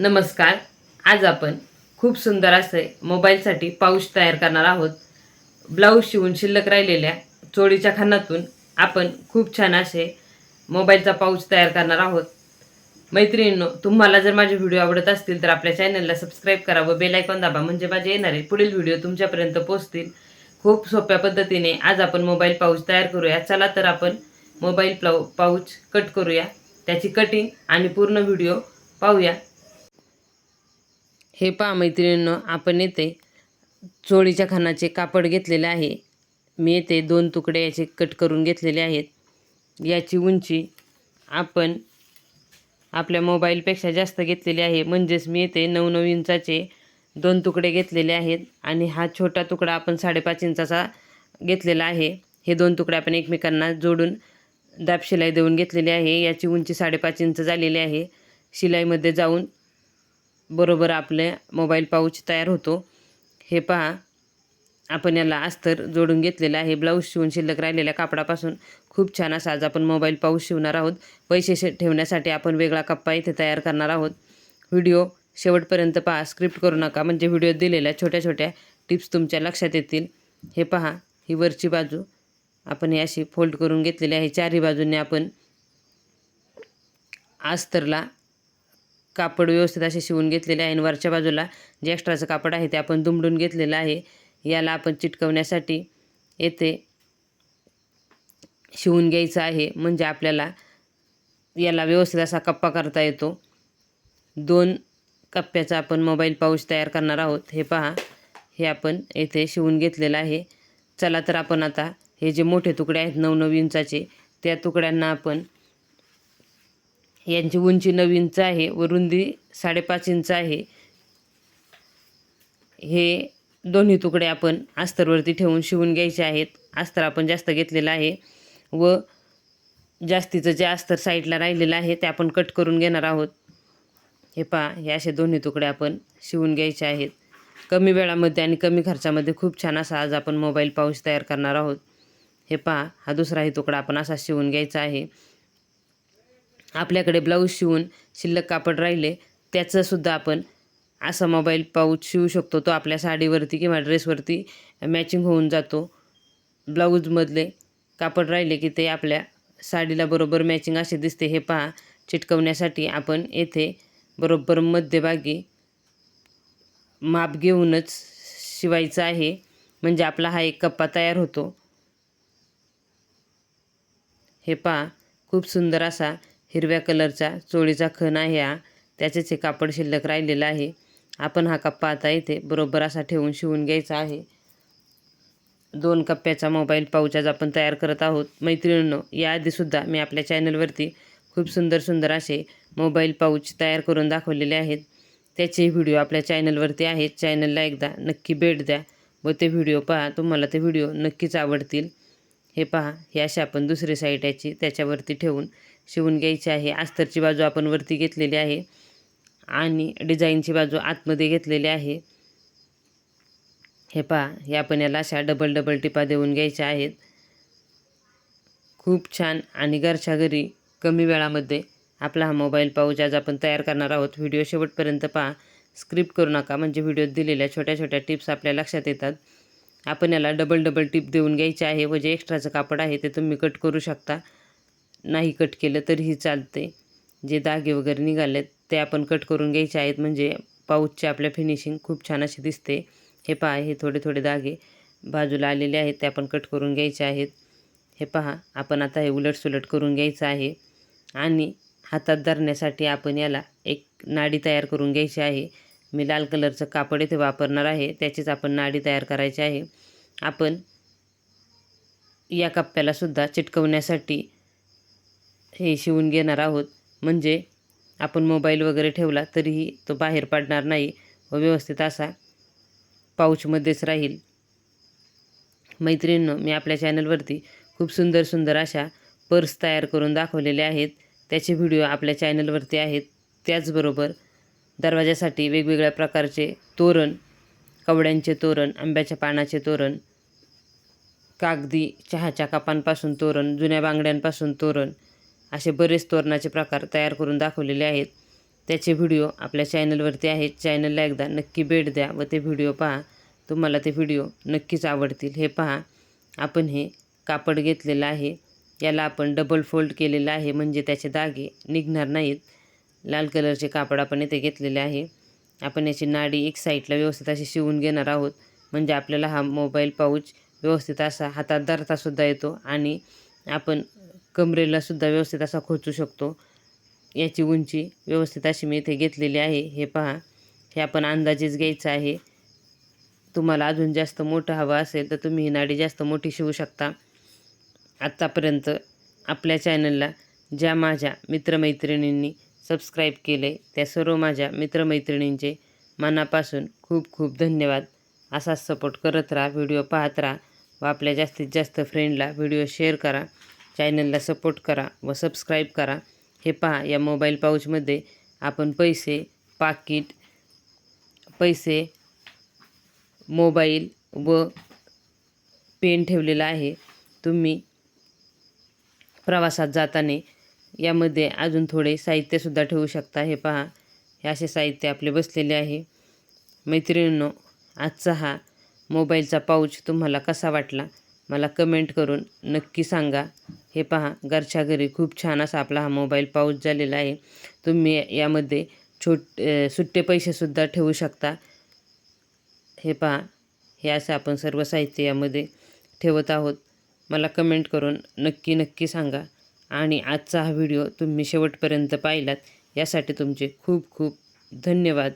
नमस्कार. आज आपण खूप सुंदर असे मोबाईलसाठी पाऊच तयार करणार आहोत. ब्लाऊज शिवून शिल्लक राहिलेल्या चोळीच्या खानातून आपण खूप छान असे मोबाईलचा पाऊच तयार करणार आहोत. मैत्रिणींनो तुम्हाला जर माझे व्हिडिओ आवडत असतील तर आपल्या चॅनलला सबस्क्राईब करा व बेलायकॉन दाबा म्हणजे माझे येणारे पुढील व्हिडिओ तुमच्यापर्यंत पोहोचतील. खूप सोप्या पद्धतीने आज आपण मोबाईल पाऊच तयार करूया. चला तर आपण मोबाईल प्लाऊ पाऊच कट करूया. त्याची कटिंग आणि पूर्ण व्हिडिओ पाहूया. हे पहा मैत्रिणींनो आपण येथे चोळीच्या खानाचे कापड घेतलेले आहे. मी येथे दोन तुकडे याचे कट करून घेतलेले आहेत. याची उंची आपण आपल्या मोबाईलपेक्षा जास्त घेतलेली आहे. म्हणजेच मी येथे नऊ नऊ इंचाचे दोन तुकडे घेतलेले आहेत आणि हा छोटा तुकडा आपण साडेपाच इंचाचा घेतलेला आहे. हे दोन तुकडे आपण एकमेकांना जोडून दाब शिलाई देऊन घेतलेली आहे. याची उंची साडेपाच इंच झालेली आहे. शिलाईमध्ये जाऊन बरोबर आपले मोबाईल पाऊच तयार होतो. हे पहा आपण याला अस्तर जोडून घेतलेलं आहे. ब्लाऊज शिवून शिल्लक राहिलेल्या कापडापासून खूप छान असा आज आपण मोबाईल पाऊच शिवणार आहोत. पैसे ठेवण्यासाठी आपण वेगळा कप्पा इथे तयार करणार आहोत. व्हिडिओ शेवटपर्यंत पहा स्क्रिप्ट करू नका. म्हणजे व्हिडिओ दिलेल्या छोट्या छोट्या टिप्स तुमच्या लक्षात येतील. हे पहा ही वरची बाजू आपण ही अशी फोल्ड करून घेतलेली आहे. चारही बाजूने आपण आस्तरला कापड व्यवस्थित असे शिवून घेतलेले आहे आणि वरच्या बाजूला जे एक्स्ट्राचं कापड आहे ते आपण दुमडून घेतलेलं आहे. याला आपण चिटकवण्यासाठी येथे शिवून घ्यायचं आहे. म्हणजे आपल्याला याला व्यवस्थित असा कप्पा करता येतो. दोन कप्प्याचा आपण मोबाईल पाऊच तयार करणार आहोत. हे पहा हे आपण येथे शिवून घेतलेलं आहे. चला तर आपण आता हे जे मोठे तुकडे आहेत नऊ नऊ इंचाचे त्या तुकड्यांना आपण यांची उंची नऊ इंच आहे व रुंदी साडेपाच इंच आहे. हे दोन्ही तुकडे आपण अस्तरवरती ठेवून शिवून घ्यायचे आहेत. अस्तर आपण जास्त घेतलेलं आहे व जास्तीचं जे अस्तर साईडला राहिलेलं आहे ते आपण कट करून घेणार आहोत. हे पहा हे असे दोन्ही तुकडे आपण शिवून घ्यायचे आहेत. कमी वेळामध्ये आणि कमी खर्चामध्ये खूप छान असा आज आपण मोबाईल पाऊच तयार करणार आहोत. हे पहा हा दुसराही तुकडा आपण असा शिवून घ्यायचा आहे. आपल्याकडे ब्लाऊज शिवून शिल्लक कापड राहिले त्याचंसुद्धा आपण असा मोबाईल पाऊच शिवू शकतो. तो आपल्या साडीवरती किंवा ड्रेसवरती मॅचिंग होऊन जातो. ब्लाऊजमधले कापड राहिले की ते आपल्या साडीला बरोबर मॅचिंग असे दिसते. हे पहा चिटकवण्यासाठी आपण येथे बरोबर मध्यभागी माप घेऊनच शिवायचं आहे. म्हणजे आपला हा एक कप्पा तयार होतो. हे पहा खूप सुंदर असा हिरव्या कलरचा चोळीचा खण आहे हा. त्याचेच हे कापड शिल्लक राहिलेलं आहे. आपण हा कप्पा आता इथे बरोबर असा ठेवून शिवून घ्यायचा आहे. दोन कप्प्याचा मोबाईल पाऊच आज आपण तयार करत आहोत. मैत्रिणींनो याआधीसुद्धा मी आपल्या चॅनलवरती खूप सुंदर सुंदर असे मोबाईल पाऊच तयार करून दाखवलेले आहेत. त्याचे व्हिडिओ आपल्या चॅनलवरती आहेत. चॅनलला एकदा नक्की भेट द्या व ते व्हिडिओ पहा. तुम्हाला ते व्हिडिओ नक्कीच आवडतील. हे पहा हे असे आपण दुसरी साईड याची त्याच्यावरती ठेवून शिवून घ्यायची आहे. अस्तरची बाजू आपण वरती घेतलेली आहे. आणि डिझाईनची बाजू आतमध्ये घेतलेली आहे. हे पहा हे आपण याला अशा डबल डबल टिपा देऊन घ्यायच्या आहेत. खूप छान आणि घरच्या घरी कमी वेळामध्ये आपला हा मोबाईल पाऊच आज आपण तयार करणार आहोत. व्हिडिओ शेवटपर्यंत पहा. स्क्रिप्ट करू नका म्हणजे व्हिडिओत दिलेल्या छोट्या छोट्या टिप्स आपल्या लक्षात येतात. आपण याला डबल डबल टिप देऊन घ्यायची आहे. व जे एक्स्ट्राचं कापड आहे ते तुम्ही कट करू शकता. नाही कट केलं तरीही चालते जे दागे वगैरे निघालेत ते आपण कट करून घ्यायचे आहेत. म्हणजे पाऊचचे आपल्या फिनिशिंग खूप छान अशी दिसते. हे पहा हे थोडे थोडे धागे बाजूला आलेले आहेत ते आपण कट करून घ्यायचे आहेत. हे पहा आपण आता हे उलटसुलट करून घ्यायचं आहे. आणि हातात धरण्यासाठी आपण याला एक नाडी तयार करून घ्यायची आहे. मी लाल कलरचं कापड इथे वापरणार आहे त्याचीच आपण नाडी तयार करायची आहे. आपण या कप्प्यालासुद्धा चिटकवण्यासाठी हे शिवून घेणार आहोत. म्हणजे आपण मोबाईल वगैरे ठेवला तरीही तो बाहेर पडणार नाही व व्यवस्थित असा पाऊचमध्येच राहील. मैत्रिणींनो मी आपल्या चॅनलवरती खूप सुंदर सुंदर अशा पर्स तयार करून दाखवलेले आहेत. त्याचे व्हिडिओ आपल्या चॅनलवरती आहेत. त्याचबरोबर दरवाजासाठी वेगवेगळ्या प्रकारचे तोरण कवड्यांचे तोरण आंब्याच्या पानाचे तोरण कागदी चहाच्या कापांपासून तोरण जुन्या बांगड्यांपासून तोरण असे बरेच तोरणाचे प्रकार तयार करून दाखवलेले आहेत. त्याचे व्हिडिओ आपल्या चॅनलवरती आहेत. चॅनलला एकदा नक्की भेट द्या व ते व्हिडिओ पहा. तुम्हाला ते व्हिडिओ नक्कीच आवडतील. हे पहा. आपण हे कापड घेतलेलं आहे. याला आपण डबल फोल्ड केलेलं आहे. म्हणजे त्याचे दागे निघणार नाहीत. लाल कलरचे कापड आपण इथे घेतलेले आहे. आपण याची नाडी एक साईडला व्यवस्थित अशी शिवून घेणार आहोत. म्हणजे आपल्याला हा मोबाईल पाऊच व्यवस्थित असा हातात धरतासुद्धा येतो आणि आपण कमरेलासुद्धा व्यवस्थित असा खोचू शकतो. याची उंची व्यवस्थित अशी मी इथे घेतलेली आहे. हे पहा हे आपण अंदाजेच घ्यायचं आहे. तुम्हाला अजून जास्त मोठं हवं असेल तर तुम्ही ही नाडी जास्त मोठी शिवू शकता. आत्तापर्यंत आपल्या चॅनलला ज्या माझ्या मित्रमैत्रिणींनी सबस्क्राईब केले त्या सर्व माझ्या मित्रमैत्रिणींचे मनापासून खूप खूप धन्यवाद. असाच सपोर्ट करत राहा व्हिडिओ पाहत राहा व आपल्या जास्तीत जास्त फ्रेंडला व्हिडिओ शेअर करा. चॅनलला सपोर्ट करा व सबस्क्राईब करा. हे पहा या मोबाईल पाऊचमध्ये आपण पैसे पाकिट पैसे मोबाईल व पेन ठेवलेला आहे. तुम्ही प्रवासात जाताना यामध्ये अजून थोडे साहित्यसुद्धा ठेवू शकता. हे पहा हे असे साहित्य आपले बसलेले आहे. मैत्रिणींनो आजचा हा मोबाईलचा पाऊच तुम्हाला कसा वाटला? मला कमेंट करून नक्की सांगा. हे पहा घरच्या घरी खूप छान असा आपला हा मोबाईल पाऊच झालेला आहे. तुम्ही यामध्ये छोट सुट्टे पैसेसुद्धा ठेवू शकता. हे पहा हे असं आपण सर्व साहित्य यामध्ये ठेवत आहोत. मला कमेंट करून नक्की नक्की सांगा. आणि आजचा हा व्हिडिओ तुम्ही शेवटपर्यंत पाहिलात यासाठी तुमचे खूप खूप धन्यवाद.